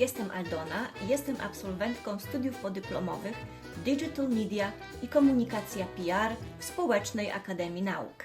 Jestem Aldona i jestem absolwentką studiów podyplomowych Digital Media i Komunikacja PR w Społecznej Akademii Nauk.